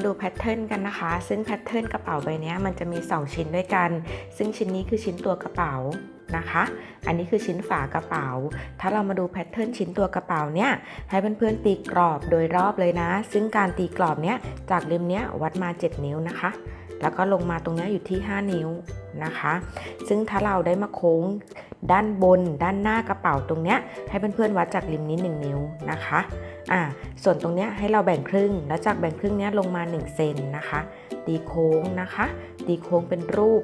มาดูแพทเทิร์นกันนะคะ ซึ่งแพทเทิร์นกระเป๋าใบนี้มันจะมี 2 ชิ้นด้วยกัน ซึ่งชิ้นนี้คือชิ้นตัวกระเป๋านะคะ อันนี้คือชิ้นฝากระเป๋า ถ้าเรามาดูแพทเทิร์นชิ้นตัวกระเป๋าเนี่ยให้เพื่อนๆตีกรอบโดยรอบเลยนะ ซึ่งการตีกรอบเนี้ยจากริมเนี้ยวัดมา 7 นิ้วนะคะ แล้วก็ลงมาตรงนี้อยู่ที่ 5 นิ้วนะคะ ซึ่งถ้าเราได้มาโค้งด้านบน ด้านหน้ากระเป๋าตรงเนี้ยให้เพื่อนๆวัดจากริมนี้ 1 นิ้วนะคะอ่าส่วนตรงเนี้ยให้เราแบ่งครึ่ง แล้วจากแบ่งครึ่งเนี้ยลงมา 1 เซนนะคะตีโค้งนะคะ ตีโค้งเป็นรูป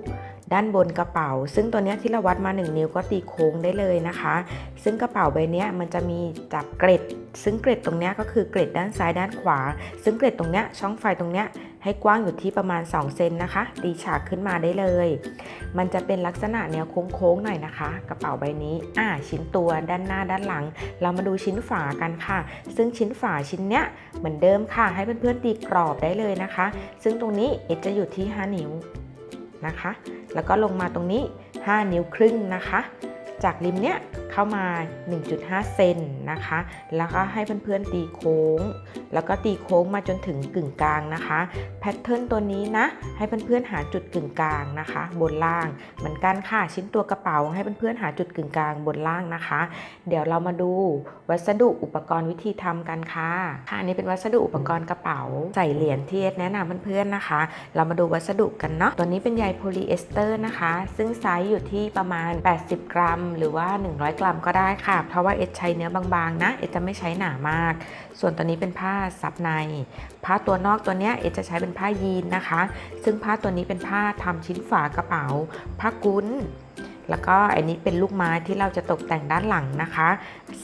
ด้านบนกระเป๋า ซึ่งตัวนี้ที่เราวัดมา 1 นิ้วก็ตีโค้งได้เลยนะคะ ซึ่งกระเป๋าใบเนี้ยมันจะมีจับเกร็ด ซึ่งเกร็ดตรงนี้ก็คือเกร็ดด้านซ้ายด้านขวา ซึ่งเกร็ดตรงนี้ช่องไฟตรงนี้ให้กว้างอยู่ที่ประมาณ 2 เซนนะคะ ตีฉากขึ้นมาได้เลย มันจะเป็นลักษณะแนวโค้งๆหน่อยนะคะ กระเป๋าใบนี้อ่าชิ้นตัวด้านหน้าด้านหลัง เรามาดูชิ้นฝากันค่ะ ซึ่งชิ้นฝาชิ้นเนี้ยเหมือนเดิมค่ะ ให้เพื่อนๆตีกรอบได้เลยนะคะ ซึ่งตรงนี้เอจะอยู่ที่ 5 นิ้วนะคะ แล้วก็ลงมาตรงนี้ 5 นิ้วครึ่งนะคะ จากริมเนี้ยเข้ามา 1.5 เซนนะคะ แล้วก็ให้เพื่อนๆตีโค้ง แล้วก็ตีโค้งมาจนถึงกึ่งกลางนะคะ แพทเทิร์นตัวนี้นะ ให้เพื่อนๆหาจุดกึ่งกลางนะคะ บนล่างเหมือนกันค่ะชิ้นตัวกระเป๋าให้เพื่อนๆหาจุดกึ่งกลางบนล่างนะคะ เดี๋ยวเรามาดูวัสดุอุปกรณ์วิธีทำกันค่ะค่ะอันนี้เป็นวัสดุอุปกรณ์กระเป๋าใส่เหรียญที่เอสแนะนำเพื่อนๆนะคะ เรามาดูวัสดุกันเนาะตัวนี้เป็นใยโพลีเอสเตอร์นะคะ ซึ่งไซส์อยู่ที่ประมาณ 80 กรัม หรือว่า 100กรัมก็ได้ค่ะ เพราะว่าเอสใช้เนื้อบางๆนะ เอสจะไม่ใช้หนามาก ส่วนตัวนี้เป็นผ้าซับใน ผ้าตัวนอกตัวเนี้ยเอสจะใช้เป็นผ้ายีนนะคะ ซึ่งผ้าตัวนี้เป็นผ้าทำชิ้นฝากระเป๋า ผ้ากุ้น แล้วก็อันนี้เป็นลูกไม้ที่เราจะตกแต่งด้านหลังนะคะ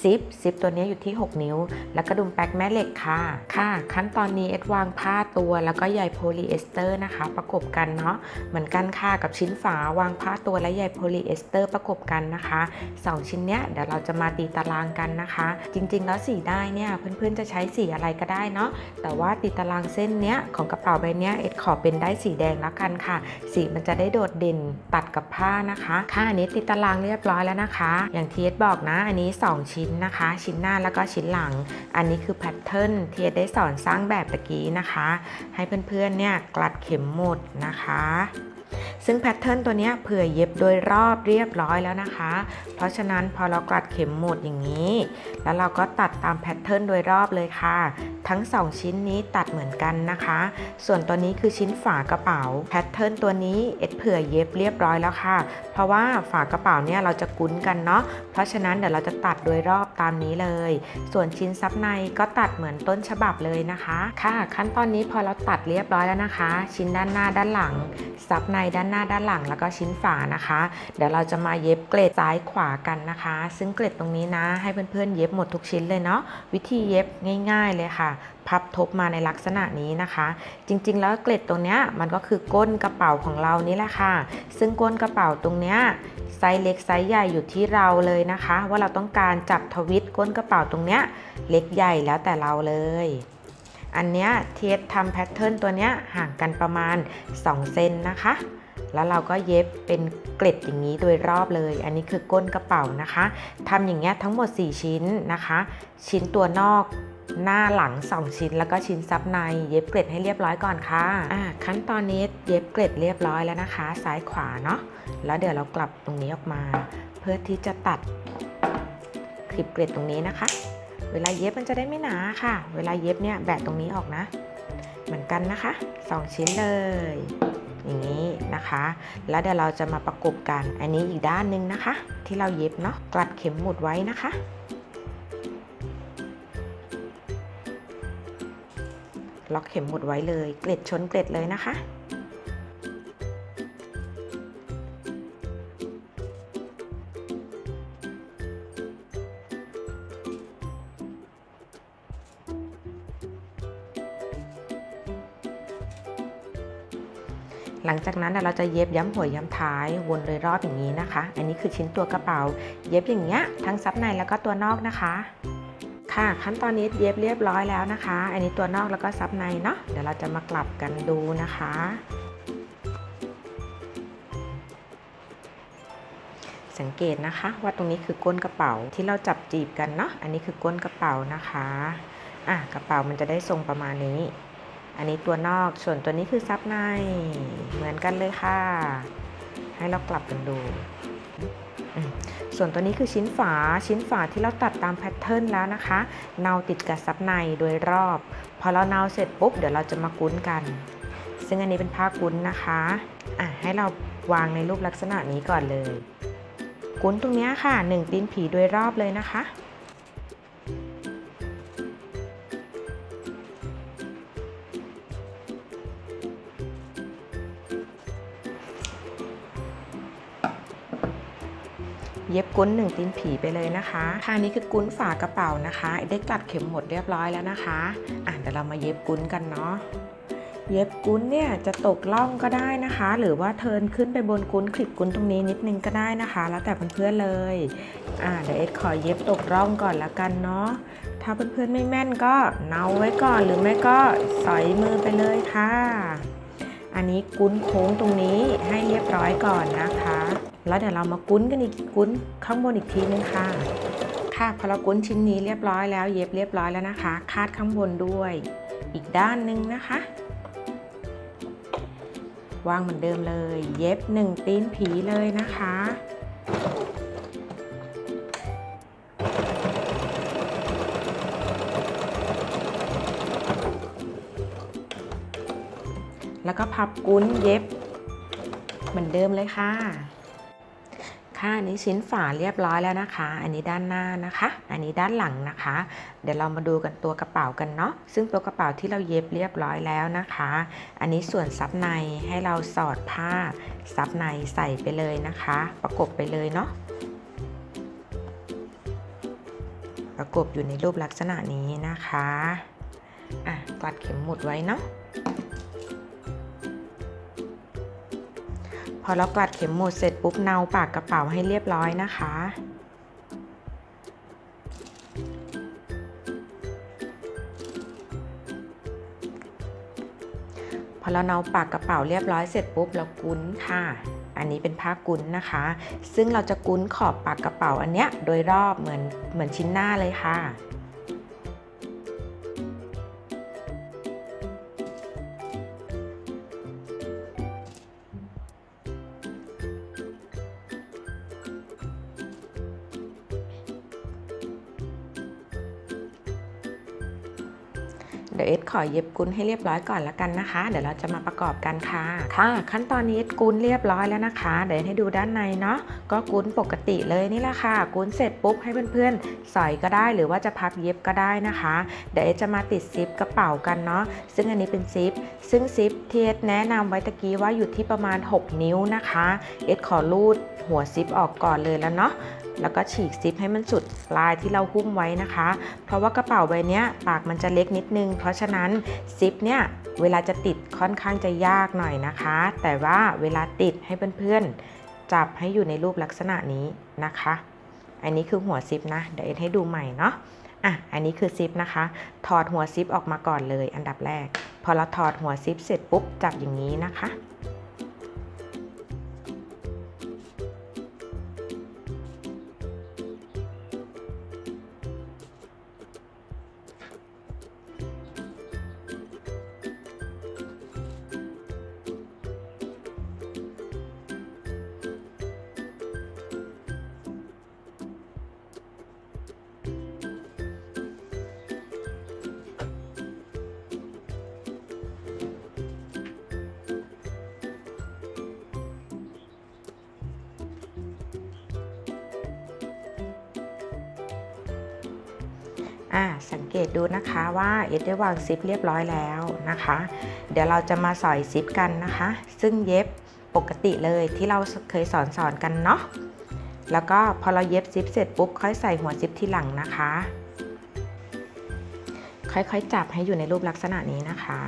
ซิปซิปตัวนี้อยู่ที่ 6 นิ้ว แล้วก็ดุมแป๊กแม่เหล็กค่ะ ค่ะ ขั้นตอนนี้เอ็ดวางผ้าตัวแล้วก็ใยโพลีเอสเตอร์นะคะ ประกบกันเนาะเหมือนกันค่ะกับชิ้นฝาวางผ้าตัวและใยโพลีเอสเตอร์ประกบกันนะคะสองชิ้นเนี้ยเดี๋ยวเราจะมาตีตารางกันนะคะ จริงๆ แล้วสีได้เนี่ยเพื่อนๆจะใช้สีอะไรก็ได้เนาะแต่ว่าตีตารางเส้นเนี้ยของกระเป๋าใบเนี้ยเอ็ดขอเป็นได้สีแดงแล้วกันค่ะ สีมันจะได้โดดเด่นตัดกับผ้านะคะค่ะอันนี้ติดตารางเรียบร้อยแล้วนะคะ อย่างเทียสบอกนะ อันนี้ 2 ชิ้นนะคะ ชิ้นหน้าแล้วก็ชิ้นหลัง อันนี้คือแพทเทิร์นเทียสได้สอนสร้างแบบตะกี้นะคะ ให้เพื่อนๆเนี่ยกลัดเข็มหมดนะคะ ซึ่งแพทเทิร์นตัวนี้เผื่อเย็บโดยรอบเรียบร้อยแล้วนะคะ เพราะฉะนั้นพอเรากลัดเข็มหมดอย่างนี้ แล้วเราก็ตัดตามแพทเทิร์นโดยรอบเลยค่ะ ทั้ง 2 ชิ้นนี้ตัดเหมือนกันนะคะ ส่วนตัวนี้คือชิ้นฝากระเป๋าแพทเทิร์นตัวนี้เอ็ดเผื่อเย็บเรียบร้อยแล้วค่ะ เพราะว่าฝากระเป๋าเนี่ยเราจะกุ้นกันเนาะ เพราะฉะนั้นเดี๋ยวเราจะตัดโดยรอบตามนี้เลย ส่วนชิ้นซับในก็ตัดเหมือนต้นฉบับเลยนะคะ ค่ะ ขั้นตอนนี้พอเราตัดเรียบร้อยแล้วนะคะ ชิ้นด้านหน้าด้านหลังซับในด้านหน้าด้านหลังแล้วก็ชิ้นฝานะคะ เดี๋ยวเราจะมาเย็บเกรดซ้ายขวากันนะคะ ซึ่งเกรดตรงนี้นะ ให้เพื่อนๆเย็บหมดทุกชิ้นเลยเนาะวิธีเย็บง่าย ๆเลยค่ะ พับทบมาในลักษณะนี้นะคะ จริงๆ แล้วเกล็ดตรงนี้มันก็คือก้นกระเป๋าของเรานี่แหละค่ะ ซึ่งก้นกระเป๋าตรงนี้ไซส์เล็กไซส์ใหญ่อยู่ที่เราเลยนะคะ ว่าเราต้องการจับทวิตก้นกระเป๋าตรงเนี้ยเล็กใหญ่แล้วแต่เราเลย อันเนี้ยเทียสทำแพทเทิร์นตัวเนี้ยห่างกันประมาณ 2 เซนนะคะ แล้วเราก็เย็บเป็นเกล็ดอย่างนี้โดยรอบเลย อันนี้คือก้นกระเป๋านะคะทำอย่างเงี้ยทั้งหมด 4 ชิ้นนะคะ ชิ้นตัวนอกหน้าหลัง 2 ชิ้นแล้วก็ชิ้นซับใน เย็บเกล็ดให้เรียบร้อยก่อนค่ะอ่าขั้นตอนนี้เย็บเกล็ดเรียบร้อยแล้วนะคะ ซ้ายขวาเนาะแล้วเดี๋ยวเรากลับตรงนี้ออกมา เพื่อที่จะตัดคลิปเกล็ดตรงนี้นะคะ เวลาเย็บมันจะได้ไม่หนาค่ะ เวลาเย็บเนี่ยแบะตรงนี้ออกนะ เหมือนกันนะคะ 2 ชิ้นเลย อย่างนี้นะคะ แล้วเดี๋ยวเราจะมาประกบกัน อันนี้อีกด้านหนึ่งนะคะ ที่เราเย็บเนาะ กลัดเข็มหมุดไว้นะคะล็อกเข็มหมุดไว้เลย เกล็ดชนเกล็ดเลยนะคะ หลังจากนั้นเราจะเย็บย้ำหัวย้ำท้ายวนโดยรอบอย่างนี้นะคะ อันนี้คือชิ้นตัวกระเป๋า เย็บอย่างเงี้ยทั้งซับในแล้วก็ตัวนอกนะคะ ค่ะขั้นตอนนี้เย็บเรียบร้อยแล้วนะคะ อันนี้ตัวนอกแล้วก็ซับในเนาะเดี๋ยวเราจะมากลับกันดูนะคะสังเกตนะคะว่าตรงนี้คือก้นกระเป๋าที่เราจับจีบกันเนาะอันนี้คือก้นกระเป๋านะคะอะกระเป๋ามันจะได้ทรงประมาณนี้ อันนี้ตัวนอกส่วนตัวนี้คือซับใน เหมือนกันเลยค่ะ ให้เรากลับกันดู ส่วนตัวนี้คือชิ้นฝาชิ้นฝาที่เราตัดตามแพทเทิร์นแล้วนะคะเนาติดกับซับในโดยรอบ พอเราเนาเสร็จปุ๊บเดี๋ยวเราจะมากุ้นกัน ซึ่งอันนี้เป็นผ้ากุ้นนะคะอะให้เราวางในรูปลักษณะนี้ก่อนเลย กุ้นตรงนี้ค่ะหนึ่งตีนผีโดยรอบเลยนะคะ เย็บกุ้นหนึ่งตีนผีไปเลยนะคะค่ะนี่คือกุ้นฝากระเป๋านะคะได้กลัดเข็มหมดเรียบร้อยแล้วนะคะอะเดี๋ยวเรามาเย็บกุ้นกันเนาะเย็บกุ้นเนี่ยจะตกล่องก็ได้นะคะ หรือว่าเทินขึ้นไปบนกุ้นคลิปกุ้นตรงนี้นิดนึงก็ได้นะคะ แล้วแต่เพื่อนๆเลยอ่าเดี๋ยวเอ็ดขอเย็บตกร่องก่อนละกันเนาะถ้าเพื่อนๆไม่แม่นก็เนาไว้ก่อนหรือไม่ก็สอยมือไปเลยค่ะ อันนี้กุ้นโค้งตรงนี้ให้เรียบร้อยก่อนนะคะ แล้วเดี๋ยวเรามากุ้นกันอีกกุ้นข้างบนอีกทีนึงค่ะ ค่ะพอเรากุ้นชิ้นนี้เรียบร้อยแล้ว เย็บเรียบร้อยแล้วนะคะ คาดข้างบนด้วย อีกด้านหนึ่งนะคะ วางเหมือนเดิมเลย เย็บหนึ่งตีนผีเลยนะคะแล้วก็พับกุ้นเย็บ เหมือนเดิมเลยค่ะ ค่ะอันนี้ชิ้นฝาเรียบร้อยแล้วนะคะ อันนี้ด้านหน้านะคะ อันนี้ด้านหลังนะคะ เดี๋ยวเรามาดูกันตัวกระเป๋ากันเนาะซึ่งตัวกระเป๋าที่เราเย็บเรียบร้อยแล้วนะคะ อันนี้ส่วนซับในให้เราสอดผ้าซับในใส่ไปเลยนะคะ ประกบไปเลยเนาะประกบอยู่ในรูปลักษณะนี้นะคะอะกลัดเข็มหมุดไว้เนาะ พอเรากลัดเข็มหมุดเสร็จปุ๊บเนาปากกระเป๋าให้เรียบร้อยนะคะ พอเราเนาปากกระเป๋าเรียบร้อยเสร็จปุ๊บเรากุ้นค่ะ อันนี้เป็นผ้ากุ้นนะคะ ซึ่งเราจะกุ้นขอบปากกระเป๋าอันเนี้ยโดยรอบเหมือนเหมือนชิ้นหน้าเลยค่ะ ขอเย็บกุนให้เรียบร้อยก่อนละกันนะคะ เดี๋ยวเราจะมาประกอบกันค่ะค่ะ ขั้นตอนนี้กุนเรียบร้อยแล้วนะคะ เดี๋ยวให้ดูด้านในเนาะก็กุนปกติเลยนี่แหละค่ะ กุนเสร็จปุ๊บให้เพื่อนๆ สอยก็ได้หรือว่าจะพับเย็บก็ได้นะคะ เดี๋ยวจะมาติดซิปกระเป๋ากันเนาะซึ่งอันนี้เป็นซิป ซึ่งซิปที่เอสแนะนำไว้ตะกี้ว่าอยู่ที่ประมาณ 6 นิ้วนะคะ เอสขอรูดหัวซิปออกก่อนเลยแล้วเนาะ แล้วก็ฉีกซิปให้มันสุดปลายที่เราหุ้มไว้นะคะ เพราะว่ากระเป๋าใบนี้ปากมันจะเล็กนิดนึง เพราะฉะนั้นซิปเนี่ยเวลาจะติดค่อนข้างจะยากหน่อยนะคะ แต่ว่าเวลาติดให้เพื่อนๆ จับให้อยู่ในรูปลักษณะนี้นะคะ อันนี้คือหัวซิปนะ เดี๋ยวเอ็นให้ดูใหม่เนาะอะ อันนี้คือซิปนะคะ ถอดหัวซิปออกมาก่อนเลย อันดับแรก พอเราถอดหัวซิปเสร็จปุ๊บจับอย่างนี้นะคะ อ่าสังเกตดูนะคะว่าเอ็ดได้วางซิปเรียบร้อยแล้วนะคะ เดี๋ยวเราจะมาสอยซิปกันนะคะ ซึ่งเย็บปกติเลยที่เราเคยสอนสอนกันเนาะแล้วก็พอเราเย็บซิปเสร็จปุ๊บค่อยใส่หัวซิปที่หลังนะคะ ค่อยๆจับให้อยู่ในรูปลักษณะนี้นะคะ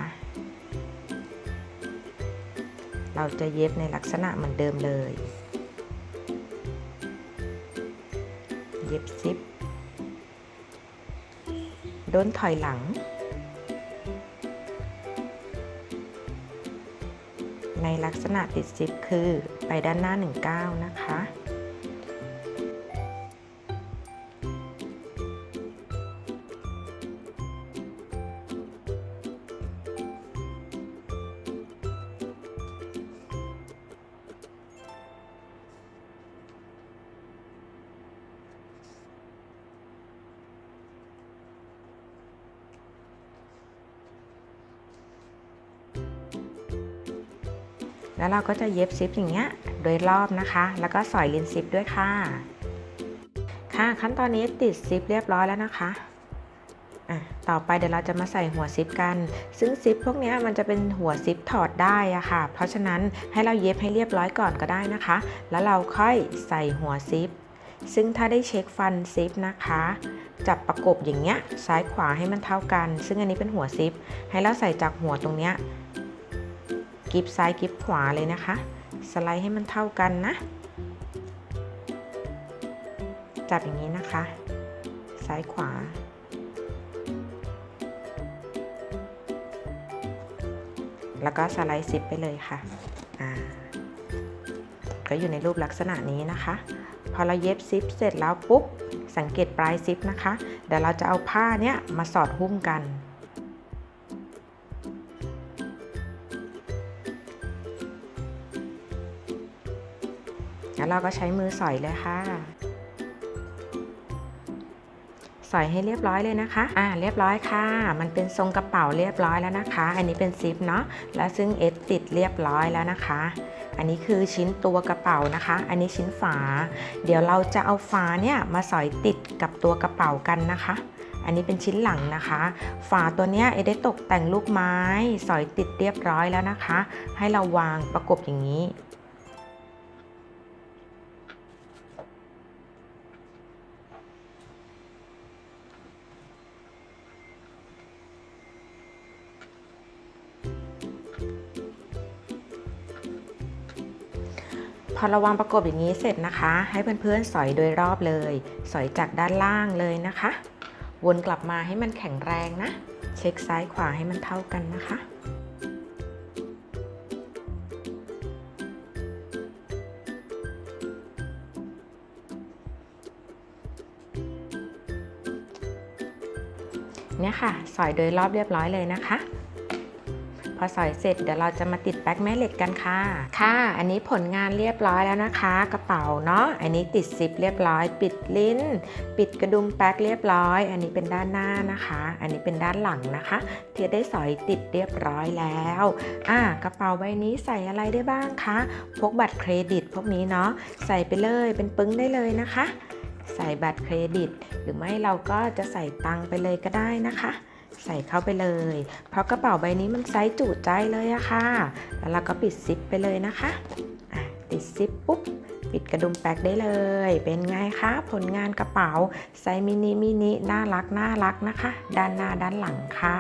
เราจะเย็บในลักษณะเหมือนเดิมเลย เย็บซิป ด้นถอยหลัง ในลักษณะติดซิปคือไปด้านหน้า 19 นะคะ แล้วเราก็จะเย็บซิปอย่างเงี้ยโดยรอบนะคะ แล้วก็สอยลินซิปด้วยค่ะ ค่ะขั้นตอนนี้ติดซิปเรียบร้อยแล้วนะคะอะต่อไปเดี๋ยวเราจะมาใส่หัวซิปกัน ซึ่งซิปพวกนี้มันจะเป็นหัวซิปถอดได้อะค่ะ เพราะฉะนั้นให้เราเย็บให้เรียบร้อยก่อนก็ได้นะคะ แล้วเราค่อยใส่หัวซิป ซึ่งถ้าได้เช็คฟันซิปนะคะ จับประกบอย่างเงี้ยซ้ายขวาให้มันเท่ากัน ซึ่งอันนี้เป็นหัวซิป ให้เราใส่จากหัวตรงเนี้ย กิบซ้ายกิบขวาเลยนะคะ สไลด์ให้มันเท่ากันนะ จับอย่างนี้นะคะ ซ้ายขวา แล้วก็สไลด์ซิปไปเลยค่ะอ่าก็อยู่ในรูปลักษณะนี้นะคะ พอเราเย็บซิปเสร็จแล้วปุ๊บ สังเกตปลายซิปนะคะ เดี๋ยวเราจะเอาผ้าเนี้ยมาสอดหุ้มกัน แล้วเราก็ใช้มือสอยเลยค่ะ สอยให้เรียบร้อยเลยนะคะ อ่า เรียบร้อยค่ะ มันเป็นทรงกระเป๋าเรียบร้อยแล้วนะคะ อันนี้เป็นซิปเนาะ แล้วซึ่งเอสติดเรียบร้อยแล้วนะคะ อันนี้คือชิ้นตัวกระเป๋านะคะ อันนี้ชิ้นฝา เดี๋ยวเราจะเอาฝาเนี่ยมาสอยติดกับตัวกระเป๋ากันนะคะอันนี้เป็นชิ้นหลังนะคะ ฝาตัวเนี้ยเอได้ตกแต่งลูกไม้ สอยติดเรียบร้อยแล้วนะคะ ให้เราวางประกบอย่างนี้ อเราวางประกบอย่างนี้เสร็จนะคะ ให้เพื่อนๆสอยโดยรอบเลย สอยจากด้านล่างเลยนะคะ วนกลับมาให้มันแข็งแรงนะ เช็คซ้ายขวาให้มันเท่ากันนะคะ เนี่ยค่ะ สอยโดยรอบเรียบร้อยเลยนะคะ อสอยเสร็จเดี๋ยวเราจะมาติดแป๊กแม่เหล็กกันค่ะ ค่ะ อันนี้ผลงานเรียบร้อยแล้วนะคะ กระเป๋าเนาะ อันนี้ติดซิปเรียบร้อย ปิดลิ้น ปิดกระดุมแป๊กเรียบร้อย อันนี้เป็นด้านหน้านะคะ อันนี้เป็นด้านหลังนะคะเทียได้สอยติดเรียบร้อยแล้วอ่ากระเป๋าใบนี้ใส่อะไรได้บ้างคะพกบัตรเครดิตพวกนี้เนาะใส่ไปเลยเป็นปึ้งได้เลยนะคะ ใส่บัตรเครดิต หรือไม่เราก็จะใส่ตังไปเลยก็ได้นะคะ ใส่เข้าไปเลย เพราะกระเป๋าใบนี้มันไซส์จุใจเลยอะค่ะ แล้วเราก็ปิดซิปไปเลยนะคะะติดซิปปุ๊บ ปิดกระดุมแป๊กได้เลย เป็นไงคะผลงานกระเป๋าไซส์มินิมินิน่ารักน่ารักนะคะ ด้านหน้าด้านหลังค่ะ